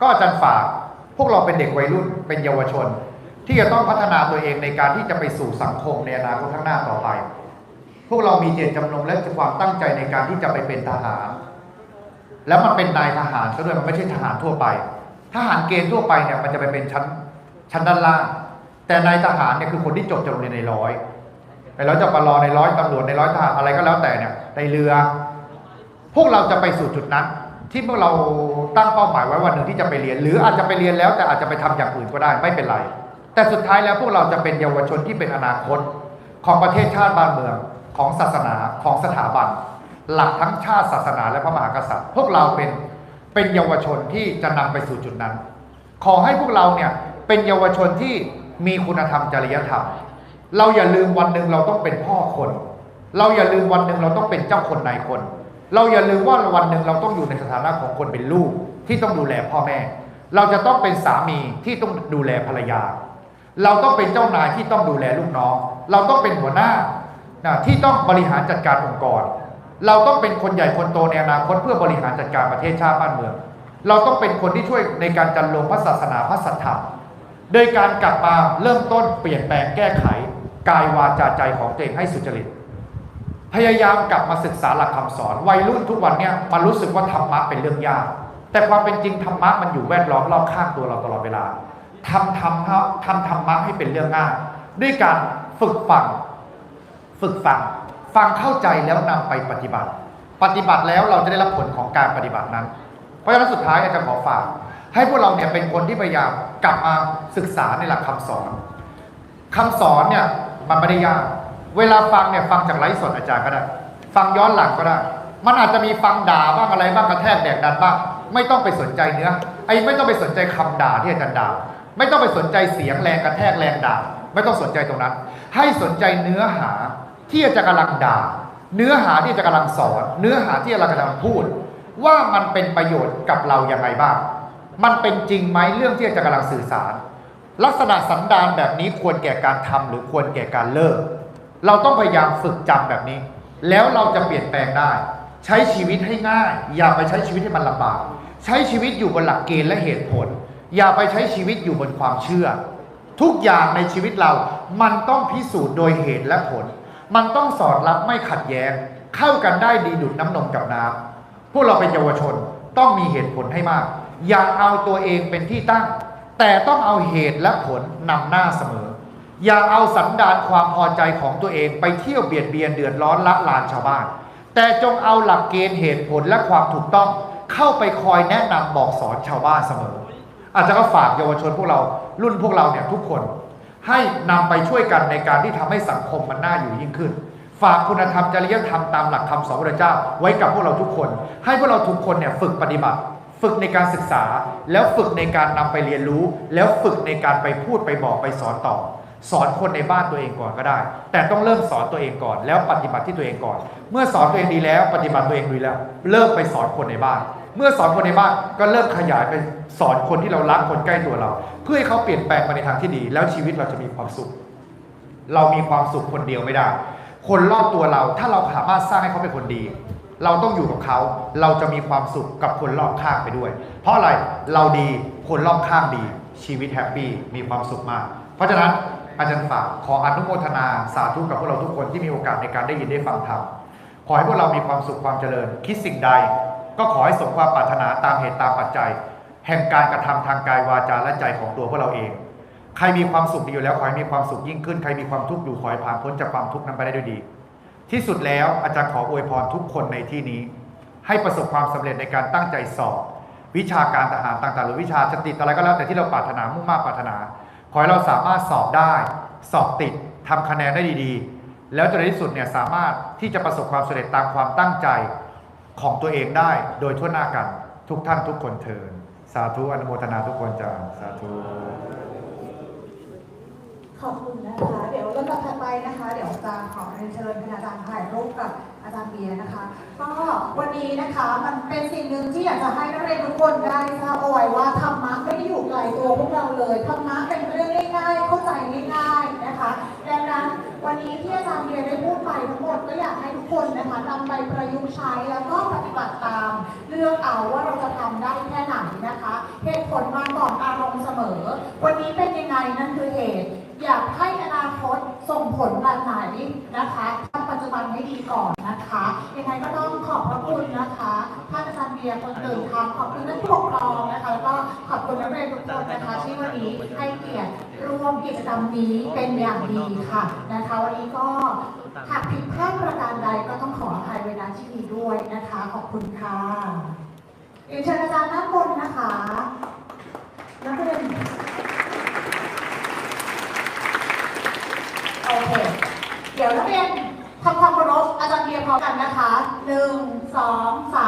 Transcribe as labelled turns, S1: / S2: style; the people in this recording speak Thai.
S1: ก็อาจารย์ฝากพวกเราเป็นเด็กวัยรุ่นเป็นเยาวชน ที่จะต้องพัฒนาตัวเองในการที่จะไปสู่สังคมในอนาคตข้างหน้าต่อไป พวกเรามีเจตจำนงและความตั้งใจในการที่จะไปเป็นทหาร แล้วมันเป็นนายทหารซะด้วยมันไม่ใช่ทหารทั่วไป ทหารเกณฑ์ทั่วไปเนี่ยมันจะไปเป็นชั้นชั้นด้านล่าง แต่นายทหารเนี่ยคือคนที่จบจากโรงเรียนในร้อยในร้อยจะปรอในร้อยตำรวจในร้อยทหารอะไรก็แล้วแต่เนี่ยในเรือ พวกเราจะไปสู่จุดนั้น ที่พวกเราตั้งเป้าหมายไว้วันหนึ่งที่จะไปเรียน หรืออาจจะไปเรียนแล้ว แต่อาจจะไปทำอย่างอื่นก็ได้ไม่เป็นไร แต่สุดท้ายแล้วพวกเราจะเป็นเยาวชนที่เป็นอนาคต ของประเทศชาติบ้านเมืองของศาสนาของสถาบัน หลักทั้งชาติศาสนาและพระมหากษัตริย์ พวกเราเป็นเป็นเยาวชนที่จะนำไปสู่จุดนั้น ขอให้พวกเราเนี่ยเป็นเยาวชนที่มีคุณธรรมจริยธรรม เราอย่าลืมวันหนึ่งเราต้องเป็นพ่อคน เราอย่าลืมวันหนึ่งเราต้องเป็นเจ้าคนนายคน เราอย่าลืมว่าวันหนึ่งเราต้องอยู่ในสถานะของคนเป็นลูกที่ต้องดูแลพ่อแม่ เราจะต้องเป็นสามีที่ต้องดูแลภรรยา เราต้องเป็นเจ้านายที่ต้องดูแลลูกน้อง เราต้องเป็นหัวหน้านะที่ต้องบริหารจัดการองค์กร เราต้องเป็นคนใหญ่คนโตในอนาคตเพื่อบริหารจัดการประเทศชาติบ้านเมือง เราต้องเป็นคนที่ช่วยในการจันลงพระศาสนาพระสัทธรรมโดยการกลับมาเริ่มต้นเปลี่ยนแปลงแก้ไข กายวาจาใจของตัวเองให้สุจริต พยายามกลับมาศึกษาหลักคำสอน วัยรุ่นทุกวันเนี่ยมันรู้สึกว่าธรรมะเป็นเรื่องยาก แต่ความเป็นจริงธรรมะมันอยู่แวดล้อมรอบข้างตัวเราตลอดเวลาทำธรรมะทำธรรมะให้เป็นเรื่องง่ายด้วยการฝึกฟัง ฝึกฟัง ฟังเข้าใจแล้วนำไปปฏิบัติ ปฏิบัติแล้วเราจะได้รับผลของการปฏิบัตินั้น เพราะฉะนั้นสุดท้ายอาจารย์ขอฝากให้พวกเราเนี่ยเป็นคนที่พยายามกลับมาศึกษาในหลักคำสอนคำสอนเนี่ยมันไม่ได้ยาก เวลาฟังเนี่ยฟังจากไลฟ์สดอาจารย์ก็ได้ ฟังย้อนหลังก็ได้ มันอาจจะมีฟังด่าบ้างอะไรบ้างกระแทกแดกดันบ้างไม่ต้องไปสนใจเนื้อไอ้ไม่ต้องไปสนใจคำด่าที่อาจารย์ด่าไม่ต้องไปสนใจเสียงแรงกระแทกแรงด่าไม่ต้องสนใจตรงนั้น ให้สนใจเนื้อหาที่อาจารย์กำลังด่า เนื้อหาที่อาจารย์กำลังสอน เนื้อหาที่อาจารย์กำลังพูด ว่ามันเป็นประโยชน์กับเราอย่างไรบ้าง มันเป็นจริงไหมเรื่องที่อาจารย์กำลังสื่อสาร ลักษณะสันดานแบบนี้ควรแก่การทำหรือควรแก่การเลิก เราต้องพยายามฝึกจำแบบนี้ แล้วเราจะเปลี่ยนแปลงได้ ใช้ชีวิตให้ง่าย อย่าไปใช้ชีวิตให้มันลำบาก ใช้ชีวิตอยู่บนหลักเกณฑ์และเหตุผล อย่าไปใช้ชีวิตอยู่บนความเชื่อ ทุกอย่างในชีวิตเรา มันต้องพิสูจน์โดยเหตุและผล มันต้องสอดรับไม่ขัดแย้ง เข้ากันได้ดีดุดน้ำนมกับน้ำพวกเราเป็นเยาวชนต้องมีเหตุผลให้มาก อย่าเอาตัวเองเป็นที่ตั้ง แต่ต้องเอาเหตุและผลนำหน้าเสมอ อย่าเอาสันดานความพอใจของตัวเองไปเที่ยวเบียดเบียนเดือดร้อนละลานชาวบ้าน แต่จงเอาหลักเกณฑ์เหตุผลและความถูกต้องเข้าไปคอยแนะนำบอกสอนชาวบ้านเสมอ อาจจะก็ฝากเยาวชนพวกเรารุ่นพวกเราเนี่ยทุกคน ให้นำไปช่วยกันในการที่ทำให้สังคมมันน่าอยู่ยิ่งขึ้น ฝากคุณธรรมจริยธรรมตามหลักคำสอนพระเจ้า ไว้กับพวกเราทุกคน ให้พวกเราทุกคนเนี่ยฝึกปฏิบัติฝึกในการศึกษาแล้วฝึกในการนำไปเรียนรู้ แล้วฝึกในการไปพูดไปบอกไปสอนต่อ สอนคนในบ้านตัวเองก่อนก็ได้ แต่ต้องเริ่มสอนตัวเองก่อน แล้วปฏิบัติที่ตัวเองก่อน เมื่อสอนตัวเองดีแล้ว ปฏิบัติตัวเองดีแล้ว เริ่มไปสอนคนในบ้าน เมื่อสอนคนในบ้านก็เริ่มขยายไปสอนคนที่เรารักคนใกล้ตัวเรา เพื่อให้เขาเปลี่ยนแปลงไปในทางที่ดี แล้วชีวิตเราจะมีความสุข เรามีความสุขคนเดียวไม่ได้ คนรอบตัวเราถ้าเราสามารถสร้างให้เขาเป็นคนดี เราต้องอยู่กับเขา เราจะมีความสุขกับคนรอบข้างไปด้วย เพราะอะไรเราดีคนรอบข้างดี ชีวิตแฮปปี้มีความสุขมาก เพราะฉะนั้น อาจารย์ฝากขออนุโมทนาสาธุกับพวกเราทุกคนที่มีโอกาสในการได้ยินได้ฟังธรรมขอให้พวกเรามีความสุขความเจริญ คิดสิ่งใด ก็ขอให้สมความปรารถนาตามเหตุตามปัจจัย แห่งการกระทำทางกายวาจาและใจของตัวพวกเราเอง ใครมีความสุขดีอยู่แล้วขอให้มีความสุขยิ่งขึ้น ใครมีความทุกข์อยู่ขอให้ผ่านพ้นจากความทุกข์นั้นไปได้ด้วยดี ที่สุดแล้วอาจารย์ขออวยพรทุกคนในที่นี้ ให้ประสบความสำเร็จในการตั้งใจสอบ วิชาการทหารต่างๆหรือวิชาชติอะไรก็แล้วแต่ที่เราปรารถนามุ่งมั่นปรารถนา ขอให้เราสามารถสอบได้ สอบติดทำคะแนนได้ดีๆ แล้วจนในที่สุดเนี่ยสามารถที่จะประสบความสำเร็จตามความตั้งใจของตัวเองได้โดยทั่วหน้ากันทุกท่านทุกคนเทินสาธุอนุโมทนาทุกคนจ้าสาธุ
S2: ขอบคุณนะคะ เดี๋ยวลำดับถัดไปนะคะ เดี๋ยวจะขอเรียนเชิญคณาจารย์ถ่ายรูปกับอาจารย์เบียร์นะคะ ก็วันนี้นะคะมันเป็นสิ่งหนึ่งที่อยากจะให้นักเรียนทุกคนได้ทราบเอาไว้ว่าธรรมะไม่ได้อยู่ไกลตัวพวกเราเลยธรรมะเป็นเรื่องง่ายๆ เข้าใจง่ายๆันนี้ที่อาจารย์เบียร์ได้พูดไปทั้งหมดก็อยากให้ทุกคนนะคะนำไปประยุกต์ใช้แล้วก็ปฏิบัติตาม เลือกเอาว่าเราจะทำได้แค่ไหนนะคะเหตุผลมาก่อนอารมณ์เสมอ วันนี้เป็นยังไงนั่นคือเหตุอยากให้อนาคตส่งผลแบบไหนนะคะทำปัจจุบันให้ดีก่อน ไงก็ต้องขอบพระคุณนะคะท่านอาจารย์เบียร์คนตื่นทำขอบคุณท่านผู้ปกครองนะคะแล้วก็ขอบคุณนักเรียนทุกคนนะคะที่วันนี้ให้เกียรติร่วมกิจกรรมนี้เป็นอย่างดีค่ะนะคะวันนี้ก็หากผิดพลาดประการใดก็ต้องขออภัยไว้ณที่นี้ด้วยนะคะ ขอบคุณค่ะเรียนเชิญอาจารย์ด้านบนนะคะนักเรียนโอเคเดี๋ยวนักเรียนทำความเคารพอาจารย์ เบียงพร้อมกันนะคะหนึ่งสองสาม